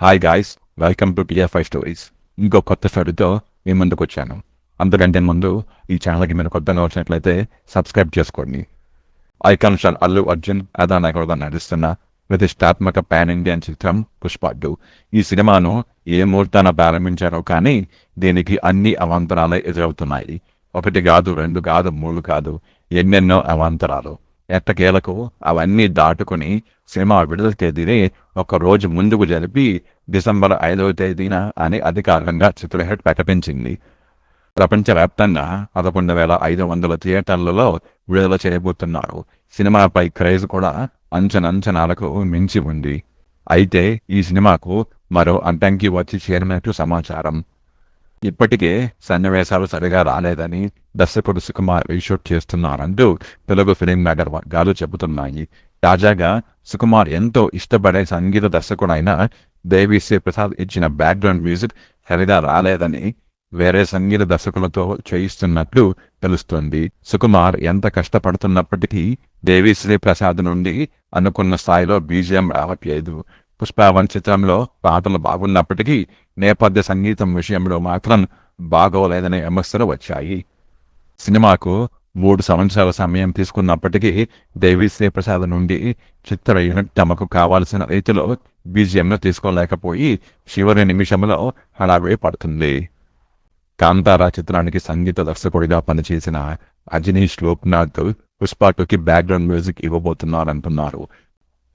Hi guys welcome to TR five stories ఇంకో కొత్త స్టోరీతో మీ ముందుకు వచ్చాను. అందుకంటే ముందు ఈ ఛానల్కి మీరు కొత్తగా వచ్చినట్లయితే సబ్స్క్రైబ్ చేసుకోండి. ఐకాన్ స్టార్ అల్లు అర్జున్ అదా నాయకుడుగా నటిస్తున్న ప్రతిష్టాత్మక పాన్ ఇండియన్ చిత్రం పుష్ప ఈ సినిమాను ఏ ముహూర్తాన ప్రారంభించారో కానీ దీనికి అన్ని అవాంతరాలే ఎదురవుతున్నాయి. ఒకటి కాదు రెండు కాదు మూడు కాదు ఎన్నెన్నో అవాంతరాలు. ఎట్టకేలకు అవన్నీ దాటుకుని సినిమా విడుదల తేదీని ఒక రోజు ముందుకు జరిపి డిసెంబర్ ఐదవ తేదీన అని అధికారికంగా చిత్రహెట్ ప్రకటించింది. ప్రపంచవ్యాప్తంగా పదకొండు వేల ఐదు వందల థియేటర్లలో విడుదల చేయబోతున్నారు. సినిమాపై క్రేజ్ కూడా అంచనంచనాలకు మించి ఉంది. అయితే ఈ సినిమాకు మరో అడ్డంకి వచ్చి చేరినట్టు సమాచారం. ఇప్పటికే సన్నివేశాలు సరిగా రాలేదని దర్శకుడు సుకుమార్ రీషూట్ చేస్తున్నారంటూ తెలుగు ఫిలిం నగర్ వర్గాలు చెబుతున్నాయి. తాజాగా సుకుమార్ ఎంతో ఇష్టపడే సంగీత దర్శకుడైన దేవిశ్రీ ప్రసాద్ ఇచ్చిన బ్యాక్గ్రౌండ్ మ్యూజిక్ సరిగా రాలేదని వేరే సంగీత దర్శకులతో చేయిస్తున్నట్లు తెలుస్తుంది. సుకుమార్ ఎంత కష్టపడుతున్నప్పటికీ దేవిశ్రీ ప్రసాద్ నుండి అనుకున్న స్థాయిలో బీజిఎం రావట్లేదు. పుష్పవన్ చిత్రంలో పాటలు బాగున్నప్పటికీ నేపథ్య సంగీతం విషయంలో మాత్రం బాగోలేదనే విమర్శలు వచ్చాయి. సినిమాకు మూడు సంవత్సరాల సమయం తీసుకున్నప్పటికీ దేవిశ్రీ ప్రసాద్ నుండి చిత్ర యూనిట్ తమకు కావాల్సిన రీతిలో బీజిఎంను తీసుకోలేకపోయి చివరి నిమిషంలో హడావిడి పడుతుంది. కాంతారా చిత్రానికి సంగీత దర్శకుడిగా పనిచేసిన అజనీష్ లోక్నాథ్ పుష్పాటుకి బ్యాక్గ్రౌండ్ మ్యూజిక్ ఇవ్వబోతున్నారంటున్నారు.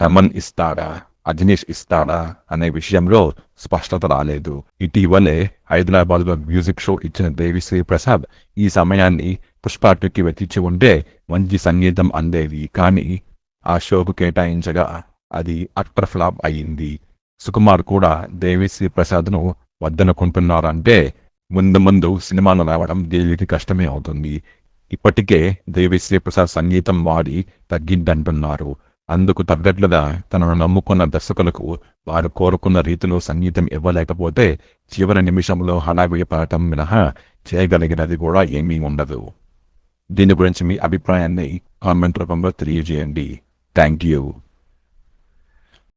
తమన్ ఇస్తాడా? అజనీష్ ఇస్తాడా అనే విషయంలో స్పష్టత రాలేదు. ఇటీవలే హైదరాబాద్లో మ్యూజిక్ షో ఇచ్చిన దేవిశ్రీ ప్రసాద్ ఈ సమయాన్ని పుష్ప వెతిచి ఉంటే మంచి సంగీతం అందేది. కానీ ఆ షోకు కేటాయించగా అది అట్టర్ ఫ్లాప్ అయింది. సుకుమార్ కూడా దేవిశ్రీ ప్రసాద్ను వద్దనుకుంటున్నారంటే ముందు ముందు సినిమాలు రావడం దేవికి కష్టమే అవుతుంది. ఇప్పటికే దేవిశ్రీ ప్రసాద్ సంగీతం వాడి తగ్గిందంటున్నారు. అందుకు తగ్గట్లుగా తనను నమ్ముకున్న దర్శకులకు వారు కోరుకున్న రీతిలో సంగీతం ఇవ్వలేకపోతే చివరి నిమిషంలో హడావిడి పడటం మినహా చేయగలిగినది కూడా ఏమీ ఉండదు. దీని గురించి మీ అభిప్రాయాన్ని కామెంట్ రూపంలో తెలియజేయండి. Thank you.